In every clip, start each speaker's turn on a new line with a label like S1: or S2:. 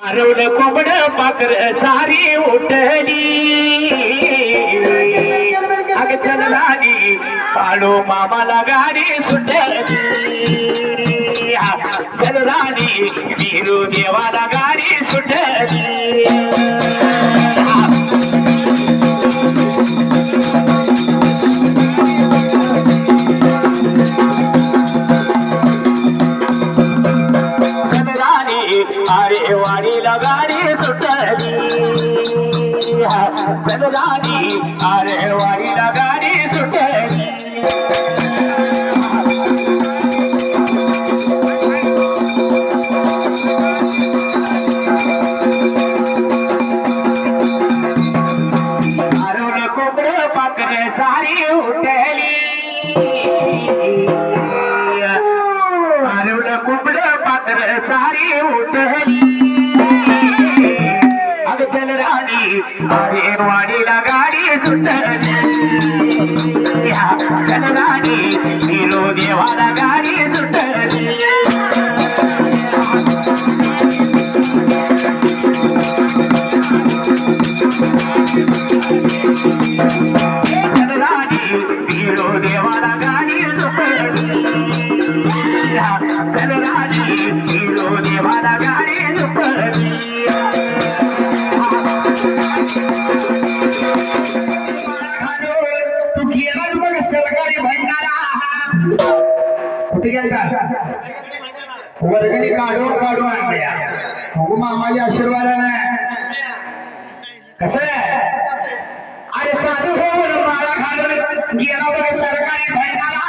S1: आरवलं कोंबड पाकर सारी उठली अग चल राणी पाडो मामाला गाडी सुटली अरुण कोकड पाकड सारी उठली अग चल राणी अरे वाडीला गाडी सुटली. चल राणी निरो देवाला गाडी सुटली.
S2: कुठे वर्गणी काढून काढून आणल्या. बघू मामाच्या आशीर्वादाने कस अरे साधू हो म्हणून माळा घालून गेला बघ सरकारी भंडारा.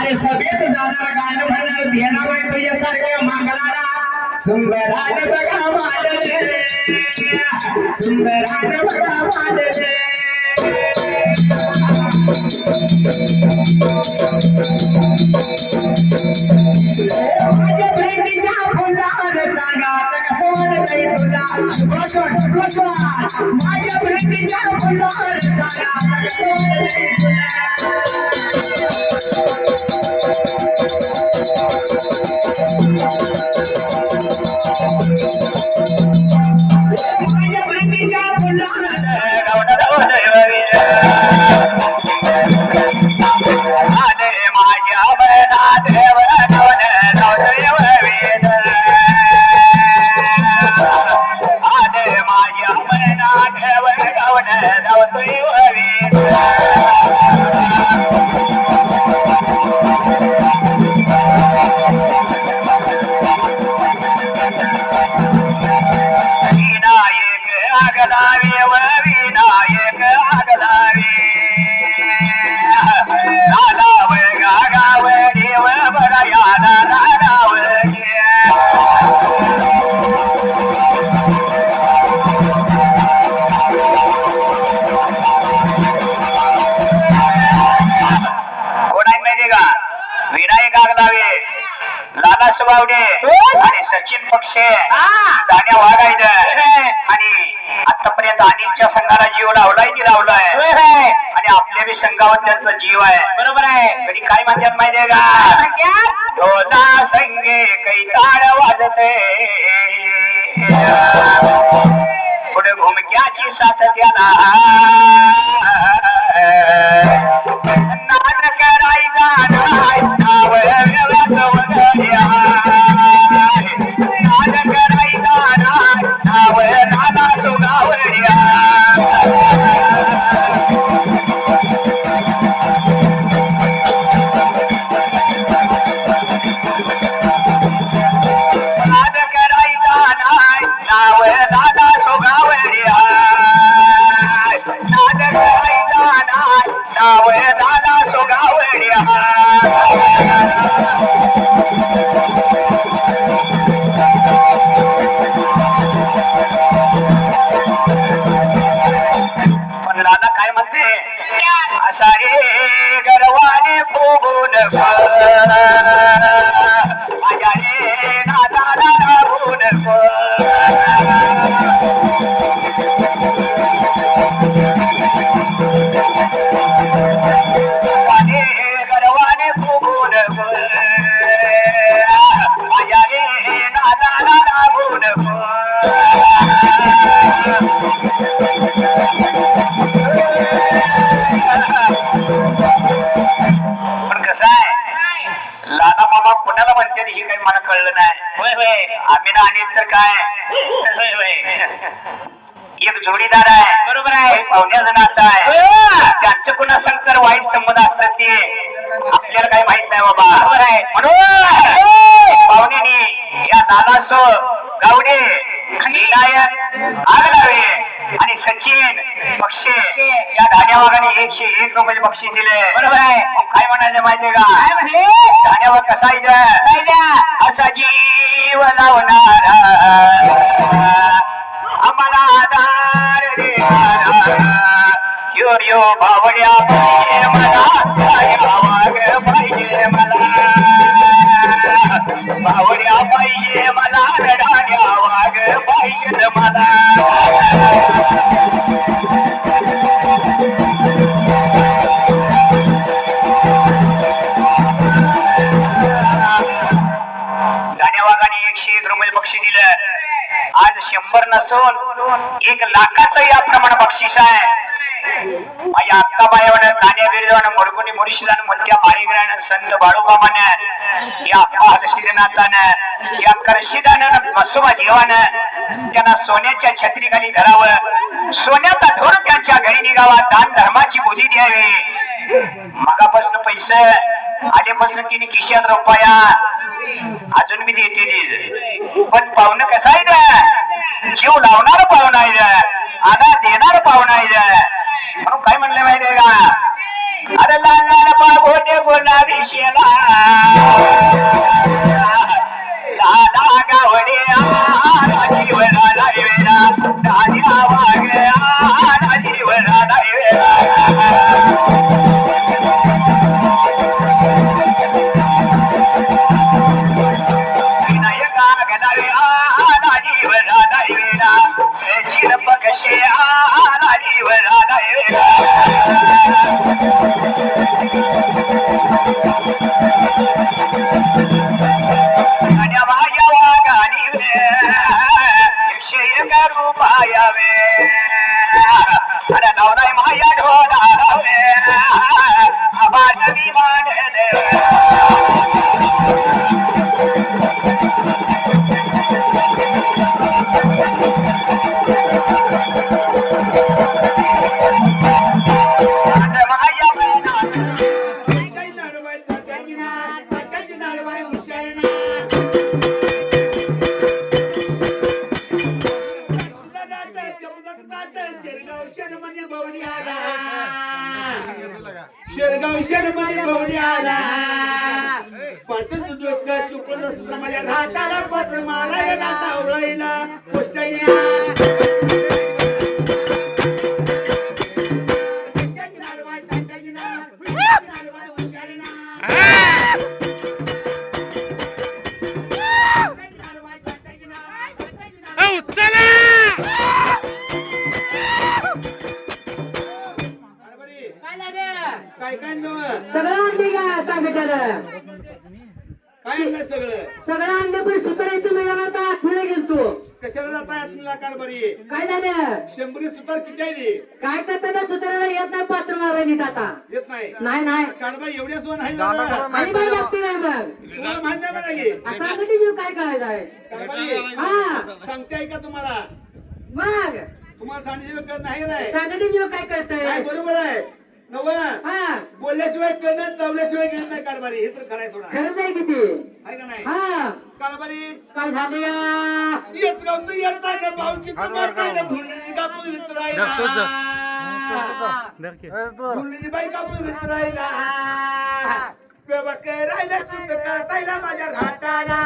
S2: अरे सभेत जाणार गाणं म्हणणार देणार नाही तुझ्यासारख्या मागणारा सुंदरान बघा मांडले. सुंदरान बघा मांडले. माझ्या भेटीच्या फुलावर सांगा आता कसं वाटतंय तुला
S1: you, Arisa. लाला सुबावडे आणि सचिन पक्षे. दाण्या वागायचं. आणि आतापर्यंत अनिलच्या संघाला जीव लावलाय की लावलाय. आणि आपल्या बी संघावर त्यांचा जीव आहे. बरोबर आहे. कधी काय म्हणतात माहितीये का? दोना संगे कैताळ वाजते. पुढे घुमक्याची साथ त्याला वागाने एकशे एक रुपये बक्षीस दिले बरोबर आहे मग काय म्हणायचं माहितीये का काय म्हणले धान्यावर कसा इथं असा जीव लावणारा आम्हाला आधार देणारा यो यो बावड्या पाहिजे मला या वाघ पाहिजे मला बावड्या पाहिजे मला रडाड्या वाघ पाहिजे मला नसून एक लाखाचं याप्रमाणे बक्षीस आहे. माझ्या अक्का बायावर तान्या बिरजावर मोठ्या माळीगरानं संत बाळूबाबान या अप्पा हलशिदनाथान या करशिदानं बसोबा देवानं त्यांना सोन्याच्या छत्रीखाली धरावं. सोन्याचा धोर त्यांच्या घरी निघावा दान धर्माची बोली द्यावी. मगापासून पैसे आधीपासून तिने किशात रुपया. अजून मी देते ती. पण पाहुणं कसं आहे द्या? जीव लावणार पाहुणा आहे रे. आधा देणार पाहुणा आहे म्हणून काय म्हणलं माहितीये का? अरे लाल बाबोटे गुलाबी शेला. दादा गावडे आला जीवनाला वेळा दाद्या वाग आला जीवनाला वेळा अरे नवराय माझ्या ढोलावे आवाज विमान माझ्या
S3: हाताला पत्र मारा या
S4: काय
S3: आणलं?
S4: सगळं सांगितलं
S3: काय आणलं सगळं?
S4: सगळं अंडे पण सुतारायचं मिळालं होता आठवडे गेलतो.
S3: कशाला जाताय आपल्याला कारभारी
S4: काय झालं?
S3: शंभरी सुतार किती आहे रे?
S4: काय करता सुतारायला येत नाही पात्र मारायला आता.
S3: येत नाही?
S4: नाही नाही.
S3: कारभारी एवढ्या दोन आहे.
S4: आणि लागते नाही मग?
S3: तुम्हाला माहीत नाही? बरं हे?
S4: काय करायचं आहे?
S3: कारभारी.
S4: हा.
S3: सांगते आहे का तुम्हाला?
S4: मग?
S3: तुम्हाला सांगण्याची वेळ कळत नाही नाही
S4: सांगते जीव काय
S3: काय
S4: करतोय
S3: बरोबर आहे?
S4: हा.
S3: बोलल्याशिवाय कळत चावल्याशिवाय कळत नाही कारभारी. हे तर खरंय थोडा
S4: खरंच आहे किती
S3: आहे का नाही?
S4: हा.
S3: कारभारी.
S4: काय झालं या?
S3: येच गावचं येच आहे ना भाऊची तुम्हाला आहे ना भुरळी कापून विचारायला भुरळीची बाई कापून विचारायला बाबा करायला सुद्धा करतायला माझ्या घाटाला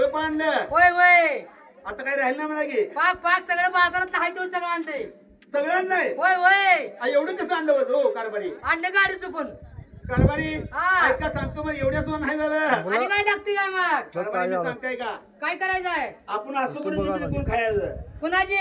S4: सगळं
S3: पाणलं
S4: होय होय.
S3: आता काही राहिलं नाही मला की.
S4: पाक पाक सगळं बाजारात नाही तेवढं सगळं आणलंय.
S3: सगळ्यांना नाही
S4: होय होय.
S3: एवढं कसं आणलं होतं हो कारभारी.
S4: आणलं गाडी चुकून.
S3: कारभारी
S4: हा.
S3: ऐका सांगतो मग एवढ्याच दोन नाही झालं.
S4: आणि काय लागते काय मग?
S3: कारभारी मी सांगताय का?
S4: काय करायचंय?
S3: आपण असतो पण जिंकून खायचं?
S4: कुणाची?